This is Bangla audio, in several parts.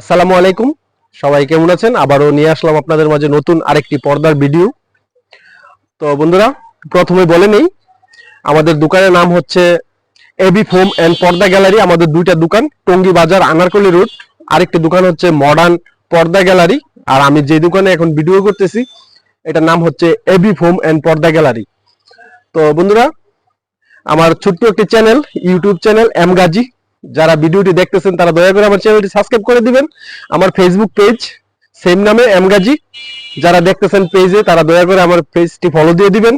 আসসালামু আলাইকুম। সবাই কেমন আছেন? আবারও নিয়ে আসলাম আপনাদের মাঝে নতুন আরেকটি পর্দার ভিডিও। তো বন্ধুরা, প্রথমে বলে নেই, আমাদের দোকানের নাম হচ্ছে AB foam and Porda gallery, আমাদের দুইটা দোকান, টঙ্গী বাজার, আনারকলি রোড। আরেকটি দোকান হচ্ছে মডার্ন পর্দা গ্যালারি। আর আমি যে দোকানে এখন ভিডিও করতেছি, এটার নাম হচ্ছে AB foam and Porda gallery. তো বন্ধুরা, আমার ছোট্ট একটি channel, YouTube channel, M Gazi. যারা ভিডিওটি দেখতেছেন, তারা দয়া করে আমার চ্যানেলটি সাবস্ক্রাইব করে দিবেন। আমার ফেসবুক পেজ সেম নামে এমগাজি যারা দেখতেছেন পেজে তারা দয়া করে আমার পেজটি ফলো দিয়ে দিবেন।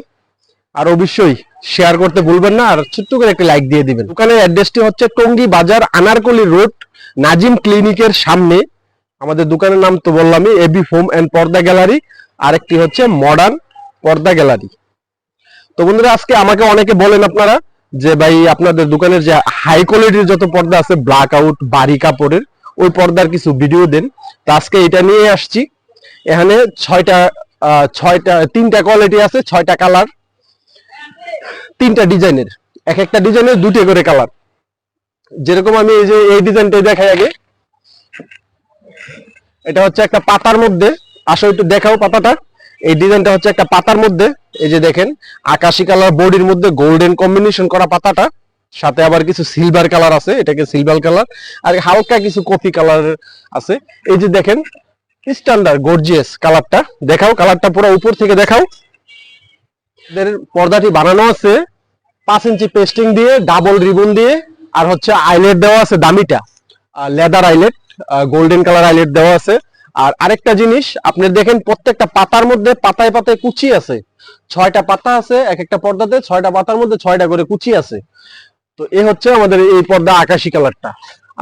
আর অবশ্যই শেয়ার করতে ভুলবেন না, আর ছোট্ট করে একটা লাইক দিয়ে দিবেন। দোকানের অ্যাড্রেসটি হচ্ছে টঙ্গী বাজার, আনারকলি রোড, নাজিম ক্লিনিকের সামনে। আমাদের দোকানের নাম তো বললামই AB foam and Porda gallery আরেকটি হচ্ছে মডার্ন পর্দা গ্যালারি তো বন্ধুরা, আজকে আমাকে অনেকে বলেন আপনারা যে ভাই আপনাদের দোকানের যে হাই কোয়ালিটির যত পর্দা আছে ব্ল্যাক আউট বাড়ি কাপড়ের, ওই পর্দার কিছু ভিডিও দেন। তো আজকে এটা নিয়ে আসছি। এখানে ছয়টা ছয়টা, তিনটা কোয়ালিটি আছে, ছয়টা কালার তিনটা ডিজাইনের এক একটা ডিজাইনের দুটো করে কালার যেরকম আমি এই যে, এই ডিজাইনটাই দেখাই আগে। এটা হচ্ছে একটা পাতার মধ্যে। আসো একটু দেখাও পাতাটা। এই ডিজাইনটা হচ্ছে একটা পাতার মধ্যে। এই যে দেখেন, আকাশি কালার বডির মধ্যে গোল্ডেন কম্বিনেশন করা পাতাটা, সাথে আবার কিছু সিলভার কালার আছে, এটাকে সিলভার কালার আর হালকা কিছু কফি কালার আছে। এই যে দেখেন স্ট্যান্ডার্ড গর্জিয়াস কালারটা দেখাও কালারটা পুরো উপর থেকে দেখাও। এদের পর্দাটি বানানো আছে পাঁচ ইঞ্চি পেস্টিং দিয়ে ডাবল রিবন দিয়ে, আর হচ্ছে আইলেট দেওয়া আছে দামিটা। Leather eyelet golden colour eyelet দেওয়া আছে। আর আরেকটা জিনিস, আপনি দেখেন প্রত্যেকটা পাতার মধ্যে পাতায় পাতায় কুচি আছে। ছয়টা পাতা আছে, এক একটা পর্দাতে ছয়টা পাতার মধ্যে ছয়টা করে কুচি আছে। তো এ হচ্ছে আমাদের এই পর্দা আকাশি কালারটা।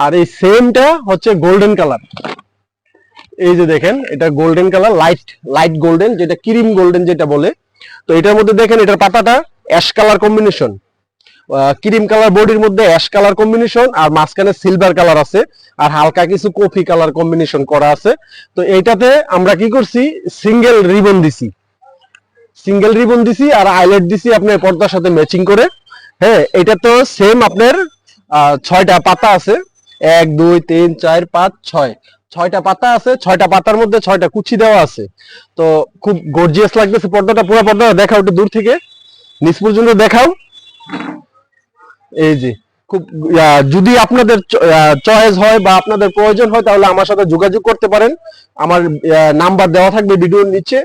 আর এই সেমটা হচ্ছে গোল্ডেন কালার এই যে দেখেন, এটা golden colour light light golden যেটা ক্রিম গোল্ডেন যেটা বলে। তো এটার মধ্যে দেখেন, এটার পাতাটা ash colour combination cream colour বডির মধ্যে অ্যাশ কালার কম্বিনেশন আর মাঝখানে সিলভার কালার আছে আর হালকা কিছু কফি কালার কম্বিনেশন করা আছে। তো এইটাতে আমরা কি করছি? সিঙ্গেল রিবন দিছি। সিঙ্গেল রিবন দিছি আর আইলেট দিছি আপনার পর্দার সাথে ম্যাচিং করে। হ্যাঁ এটা তো সেম আপনার ছয়টা পাতা আছে। এক, দুই, তিন, চার, পাঁচ, ছয়। ছয়টা পাতা আছে, ছয়টা পাতার মধ্যে ছয়টা কুচি দেওয়া আছে। তো খুব গর্জিয়াস লাগতেছে পর্দাটা। পুরো পর্দাটা দেখাও একটু দূর থেকে। নিচ পর্যন্ত দেখাও। এই যে, খুব যদি আপনাদের চয়েস হয় বা আপনাদের প্রয়োজন হয় তাহলে আমার সাথে যোগাযোগ করতে পারেন। আমার নাম্বার দেওয়া থাকবে ভিডিওর নিচে।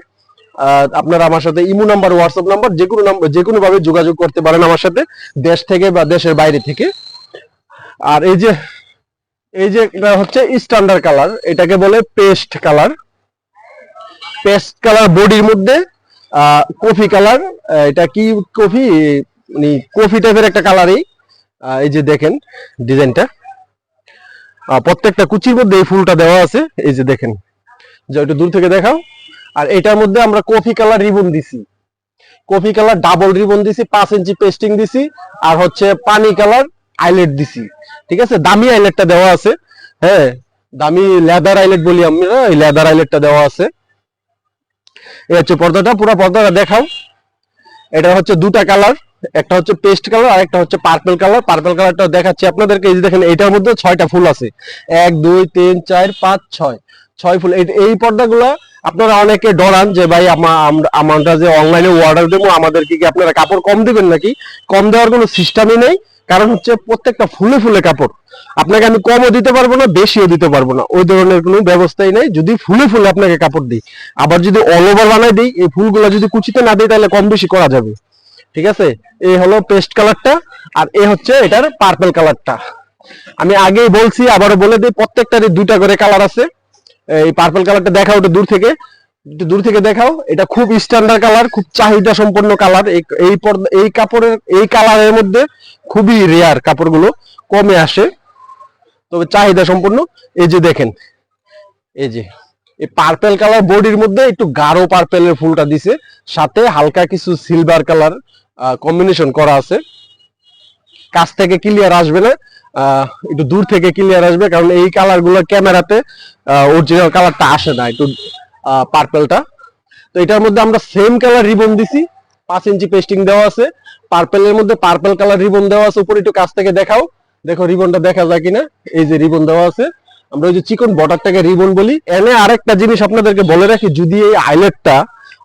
আপনারা আমার সাথে ইমো নাম্বার, হোয়াটসঅ্যাপ নাম্বার যে কোনো নাম্বার যে কোনো ভাবে যোগাযোগ করতে পারেন আমার সাথে, দেশ থেকে বা দেশের বাইরে থেকে। আর এই যে এই যে এটা হচ্ছে স্ট্যান্ডার্ড কালার এটাকে বলে পেস্ট কালার পেস্ট কালার বডির মধ্যে কফি কালার এটা কি কফি মানে কফি টাইপের একটা কালারই এই যে দেখেন ডিজাইনটা। প্রত্যেকটা কুচির মধ্যে এই ফুলটা দেওয়া আছে। এই যে দেখেন, যে একটু দূর থেকে দেখাও। আর এটার মধ্যে আমরা কফি কালার রিবন দিছি। কফি কালার ডাবল রিবন দিছি, পাঁচ ইঞ্চি পেস্টিং দিছি, আর হচ্ছে পানি কালার আইলেট দিছি। ঠিক আছে? দামি আইলেটটা দেওয়া আছে। হ্যাঁ দামি লেদার আইলেট বলি আমরা, এই লেদার আইলেটটা দেওয়া আছে। এই হচ্ছে পর্দাটা, পুরো পর্দাটা দেখাও। এটা হচ্ছে দুটা কালার। একটা হচ্ছে পেস্ট কালার আর একটা হচ্ছে পার্পল কালার। পার্পল কালারটা দেখাচ্ছি আপনাদেরকে। এই যে দেখেন, এটার মধ্যে ছয়টা ফুল আছে। এক, দুই, তিন, চার, পাঁচ, ছয়। ছয় ফুল। এই- পর্দাগুলো আপনারা অনেকে ডরান যে, ভাই, আমা- আমরা- আমরা যে অনলাইনে অর্ডার দেবো, আমাদেরকে কি আপনারা কাপড় কম দিবেন নাকি? কম দেওয়ার কোনো সিস্টেমই নেই। কারণ হচ্ছে প্রত্যেকটা ফুলে ফুলে কাপড়। আপনাকে আমি কমও দিতে পারব না, বেশিও দিতে পারব না। ওই ধরনের কোনো ব্যবস্থাই নেই। যদি ফুলে ফুলে আপনাকে কাপড় দিই, আবার যদি অল ওভার বানাই দিই, এই ফুলগুলো যদি কুচিতে না দিই, তাহলে কম বেশি করা যাবে। ঠিক আছে? এই হলো পেস্ট কালারটা আর এ হচ্ছে এটার পার্পল কালারটা আমি আগেই বলছি, আবারও বলে দিই, প্রত্যেকটারই দুইটা করে কালার আছে। এই পার্পল কালারটা দেখাও একটু দূর থেকে। একটু দূর থেকে দেখাও, এটা খুব স্ট্যান্ডার্ড কালার খুব চাহিদা সম্পন্ন কালার এই এই কাপড়ের, এই কালারের মধ্যে খুবই রেয়ার কাপড়গুলো কমে আসে। তবে চাহিদা সম্পন্ন এই যে দেখেন, এই যে, এই পার্পেল কালার বডির মধ্যে একটু গাঢ় পার্পেলের ফুলটা দিছে। সাথে হালকা কিছু সিলভার কালার কম্বিনেশন করা আছে। কাছ থেকে ক্লিয়ার আসবে না একটু দূর থেকে ক্লিয়ার আসবে, কারণ এই কালারগুলো ক্যামেরাতে অরিজিনাল কালারটা আসে না, একটু পার্পেলটা তো এটার মধ্যে আমরা সেম কালার রিবন দিছি, পাঁচ ইঞ্চি পেস্টিং দেওয়া আছে। পার্পেলের মধ্যে পার্পেল কালার রিবন দেওয়া আছে, উপরে একটু কাছ থেকে দেখাও। দেখো রিবনটা দেখা যায় কিনা, এই যে রিবন দেওয়া আছে। আমরা ওই যে চিকন বর্ডারটাকে রিবন বলি। এনে আরেকটা জিনিস আপনাদেরকে বলে রাখি, যদি এই আইলেটটা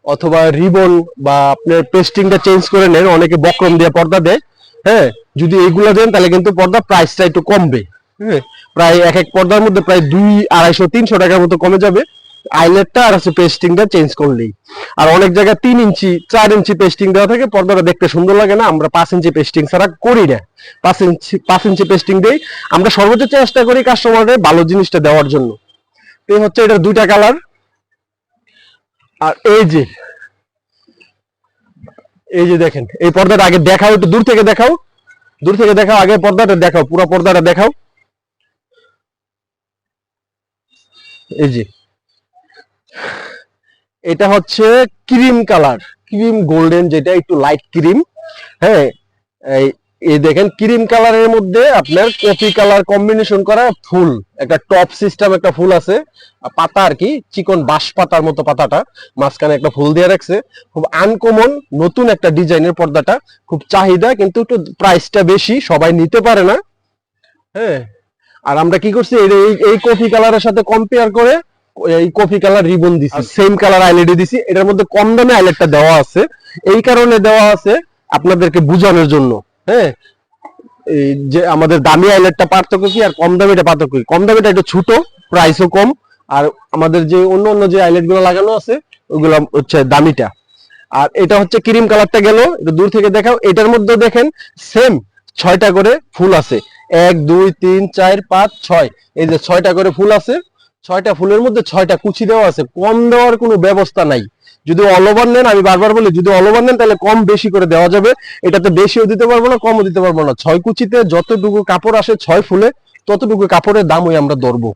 অথবা রিবন বা আপনার পেস্টিংটা চেঞ্জ করে নেন, অনেকে বক্রম দিয়ে পর্দা দেয় হ্যাঁ? যদি এইগুলো দেন, তাহলে কিন্তু পর্দা প্রাইসটা একটু কমবে হ্যাঁ? প্রায় এক এক পর্দার মধ্যে প্রায় দুই, আড়াইশো, তিনশো টাকার মতো কমে যাবে। আইলেটটা আর হচ্ছে পেস্টিংটা চেঞ্জ করলেই। আর অনেক জায়গায় তিন ইঞ্চি, চার ইঞ্চি পেস্টিং দেওয়া থাকে, পর্দাটা দেখতে সুন্দর লাগে না, আমরা পাঁচ ইঞ্চি পেস্টিং ছাড়া করি না। পাঁচ ইঞ্চি পাঁচ ইঞ্চি পেস্টিং দেই। আমরা সর্বোচ্চ চেষ্টা করি কাস্টমারের ভালো জিনিসটা দেওয়ার জন্য। এই হচ্ছে এটার দুইটা কালার আর এই যে এই যে দেখেন, এই পর্দাটা আগে দেখাও, একটু দূর থেকে দেখাও, দূর থেকে দেখাও, আগে পর্দাটা দেখাও, পুরো পর্দাটা দেখাও। এই যে, এটা হচ্ছে ক্রিম কালার, ক্রিম গোল্ডেন, যেটা একটু লাইট ক্রিম হ্যাঁ এই এই দেখেন ক্রিম কালারের মধ্যে আপনার কফি কালার কম্বিনেশন করা ফুল একটা টপ সিস্টেম একটা ফুল আছে পাতা আর কি চিকন বাঁশ পাতার মতো পাতাটা মাঝখানে একটা ফুল দিয়ে রাখছে। খুব আনকমন নতুন একটা ডিজাইনের পর্দাটা খুব চাহিদা কিন্তু একটু প্রাইসটা বেশি সবাই নিতে পারে না। হ্যাঁ আর আমরা কি করছি এই এই- কফি কালারের সাথে কম্পেয়ার করে এই কফি কালার রিবন দিছি সেম কালার আইলেডি দিছি এটার মধ্যে কম দামে আইলেটটা দেওয়া আছে। এই কারণে দেওয়া আছে আপনাদেরকে বোঝানোর জন্য। হ্যাঁ? এই যে আমাদের দামি আইলেটটা পার্থক্য কি আর কম দামিটা পার্থক্য কি? কম দামিটা একটু ছোট প্রাইসও কম। আর আমাদের যে অন্য অন্য যে আইলেটগুলো লাগানো আছে, ওগুলো হচ্ছে দামিটা। আর এটা হচ্ছে ক্রিম কালারটা গেল, একটু দূর থেকে দেখাও। এটার মধ্যে দেখেন সেম ছয়টা করে ফুল আছে। এক, দুই, তিন, চার, পাঁচ, ছয়। এই যে ছয়টা করে ফুল আছে, ছয়টা ফুলের মধ্যে ছয়টা কুচি দেওয়া আছে। কম দেওয়ার কোনো ব্যবস্থা নাই। যদি অল ওভার নেন, আমি বারবার বলি, যদি অল ওভার নেন, তাহলে কম বেশি করে দেওয়া যাবে। এটাতে বেশিও দিতে পারব না, কমও দিতে পারব না। ছয় কুচিতে যতটুকু কাপড় আসে ছয় ফুলে, ততটুকু কাপড়ের দামই আমরা ধরবো।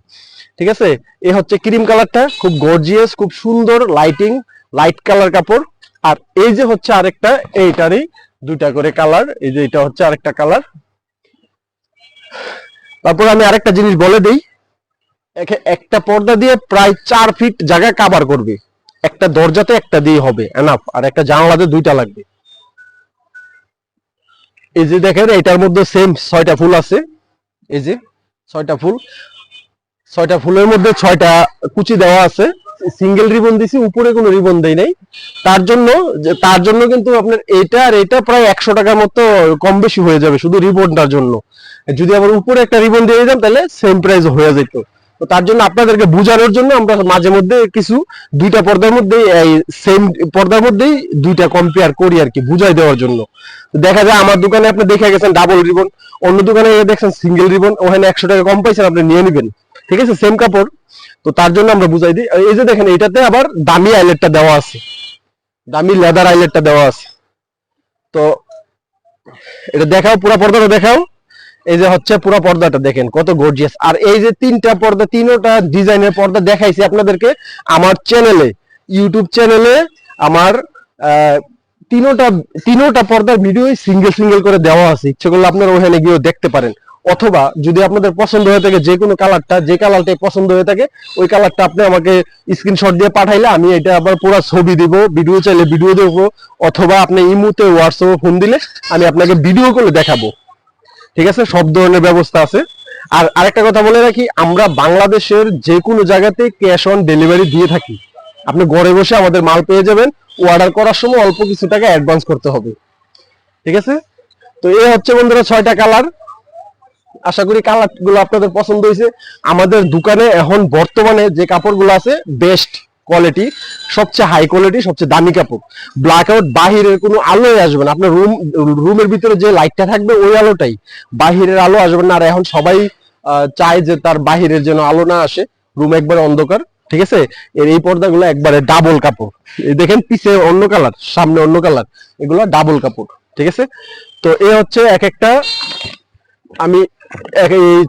ঠিক আছে? এ হচ্ছে ক্রিম কালারটা খুব গর্জিয়াস খুব সুন্দর লাইটিং লাইট কালার কাপড়। আর এই যে হচ্ছে আরেকটা, এইটারই দুইটা করে কালার এই যে এটা হচ্ছে আরেকটা কালার তারপর আমি আরেকটা জিনিস বলে দিই, একে- একটা পর্দা দিয়ে প্রায় চার ফিট জায়গা কাভার করবে। একটা দরজাতে একটা দিয়ে হবে এনাফ আর একটা জানালাতে দুইটা লাগবে। এই যে দেখেন, এটার মধ্যে সেম ছয়টা ফুল আছে। এই যে ছয়টা ফুল, ছয়টা ফুলের মধ্যে ছয়টা কুচি দেওয়া আছে। সিঙ্গেল রিবন দিছি, উপরে কোনো রিবন দেই নাই। তার জন্য তার জন্য কিন্তু আপনার এটা আর এটা প্রায় একশো টাকার মতো কম বেশি হয়ে যাবে শুধু রিবনটার জন্য। যদি আবার উপরে একটা রিবন দিয়ে দিতাম, তাহলে সেম প্রাইস হয়ে যেত। তো তার জন্য আপনাদেরকে বোঝানোর জন্য আমরা মাঝে মধ্যে কিছু দুইটা পর্দার মধ্যে এই সেম পর্দার মধ্যেই দুইটা কম্পেয়ার করি আর কি, বুঝাই দেওয়ার জন্য। দেখা যায় আমার দোকানে আপনি দেখে গেছেন ডাবল রিবন অন্য দোকানে দেখছেন সিঙ্গেল রিবন ওখানে একশো টাকা কম পাইছেন, আপনি নিয়ে নেবেন। ঠিক আছে? সেম কাপড়। তো তার জন্য আমরা বুঝাই দিই। এই যে দেখেন এটাতে আবার দামি আইলেটটা দেওয়া আছে। দামি লেদার আইলেটটা দেওয়া আছে। তো এটা দেখাও, পুরো পর্দাটা দেখাও। এই যে হচ্ছে পুরো পর্দাটা দেখেন, কত গর্জিয়াস আর এই যে তিনটা পর্দা, তিনটা ডিজাইনের পর্দা দেখাইছি আপনাদেরকে আমার চ্যানেলে ইউটিউব চ্যানেলে আমার তিনোটা তিনোটা পর্দার ভিডিও সিঙ্গেল সিঙ্গেল করে দেওয়া আছে। ইচ্ছে করলে আপনারা ওখানে গিয়েও দেখতে পারেন। অথবা যদি আপনাদের পছন্দ হয়ে থাকে যে কোনো কালারটা যে কালারটাই পছন্দ হয়ে থাকে, ওই কালারটা আপনি আমাকে স্ক্রিনশট দিয়ে পাঠাইলে আমি এটা আবার পুরো ছবি দিব ভিডিও চাইলে ভিডিও দেবো, অথবা আপনি ইমুতে হোয়াটসঅ্যাপে ফোন দিলে আমি আপনাকে ভিডিও করে দেখাবো। ঠিক আছে? সব ধরনের ব্যবস্থা আছে। আর আরেকটা কথা বলে রাখি, আমরা বাংলাদেশের যে কোনো জায়গাতে ক্যাশ অন ডেলিভারি দিয়ে থাকি। আপনি ঘরে বসে আমাদের মাল পেয়ে যাবেন অর্ডার করার সময় অল্প কিছু টাকা অ্যাডভান্স করতে হবে। ঠিক আছে? তো এই হচ্ছে বন্ধুরা ছয়টা কালার আশা করি কালারগুলো আপনাদের পছন্দ হয়েছে। আমাদের দোকানে এখন বর্তমানে যে কাপড়গুলো আছে বেস্ট কোয়ালিটি সবচেয়ে হাই কোয়ালিটি সবচেয়ে দামি কাপড়। ব্ল্যাক আউট বাহিরের কোনো আলোই আসবে না। আপনার রুম রুমের ভিতরে যে লাইটটা থাকবে, ওই আলোটাই। বাহিরের আলো আসবে না। আর এখন সবাই চায় যে তার বাহিরের যেন আলো না আসে। রুম একবার অন্ধকার, ঠিক আছে? এর এই পর্দাগুলো একবারে ডাবল কাপড়। দেখেন, পিছে অন্য কালার সামনে অন্য কালার এগুলো ডাবল কাপড়, ঠিক আছে? তো এ হচ্ছে এক একটা, আমি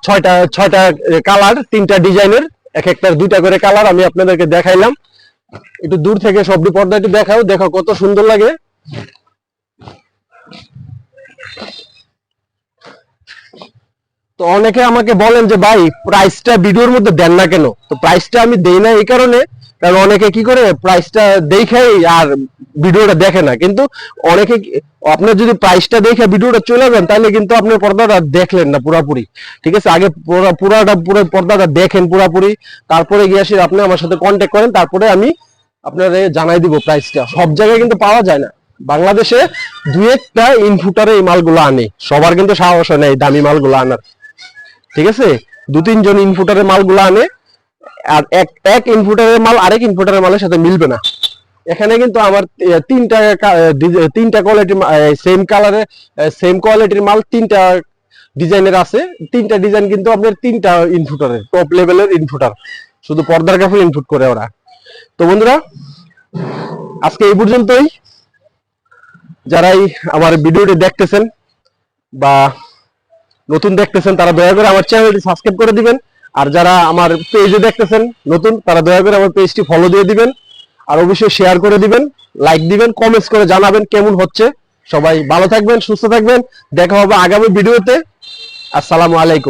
ছয়টা ছয়টা কালার তিনটা ডিজাইনের এক একটার দুইটা করে কালার আমি আপনাদেরকে দেখাইলাম। একটু দূর থেকে সবটি পর্দা একটু দেখাও, দেখো কত সুন্দর লাগে। তো অনেকে আমাকে বলেন যে, ভাই প্রাইসটা ভিডিওর মধ্যে দেন না কেন? তো প্রাইসটা আমি দেই না এই কারণে। কারণ অনেকে কি করে প্রাইসটা দেখেই আর ভিডিওটা দেখে না। কিন্তু অনেকে আপনার যদি প্রাইসটা দেখে ভিডিওটা চলে যান, তাহলে কিন্তু আপনি পর্দাটা দেখলেন না পুরাপুরি। ঠিক আছে? আগে পুরা- পুরাটা, পুরো পর্দাটা দেখেন পুরাপুরি। তারপরে গিয়ে আসি আপনি আমার সাথে কন্ট্যাক্ট করেন, তারপরে আমি আপনারে জানাই দিব প্রাইসটা সব জায়গায় কিন্তু পাওয়া যায় না। বাংলাদেশে দুই একটা ইনফুটারে এই মালগুলো আনে। সবার কিন্তু সাহস হয় না এই দামি মালগুলো আনার। ঠিক আছে? দু তিনজন ইনফুটারের মালগুলো আনে। আর এক এক ইনফুটারের মাল, আরেক ইনফুটারের মালের সাথে মিলবে না। এখানে কিন্তু আমার তিনটা তিনটা কোয়ালিটি সেম কালারে সেম কোয়ালিটির মাল তিনটা ডিজাইনের আছে। তিনটা ডিজাইন কিন্তু আপনার তিনটা ইনফুটারের টপ লেভেলের ইনফুটার শুধু পর্দার কাপড় ইনপুট করে ওরা। তো বন্ধুরা, আজকে এই পর্যন্তই। যারাই আমার ভিডিওটি দেখতেছেন বা নতুন দেখতেছেন, তারা দয়া করে আমার চ্যানেলটি সাবস্ক্রাইব করে দিবেন। আর যারা আমার পেজে দেখতেছেন, নতুন, তারা দয়া করে আমার পেজটি ফলো দিয়ে দিবেন। আর অবশ্যই শেয়ার করে দিবেন লাইক দিবেন কমেন্টস করে জানাবেন কেমন হচ্ছে। সবাই ভালো থাকবেন, সুস্থ থাকবেন। দেখা হবে আগামী ভিডিওতে আসসালামু আলাইকুম।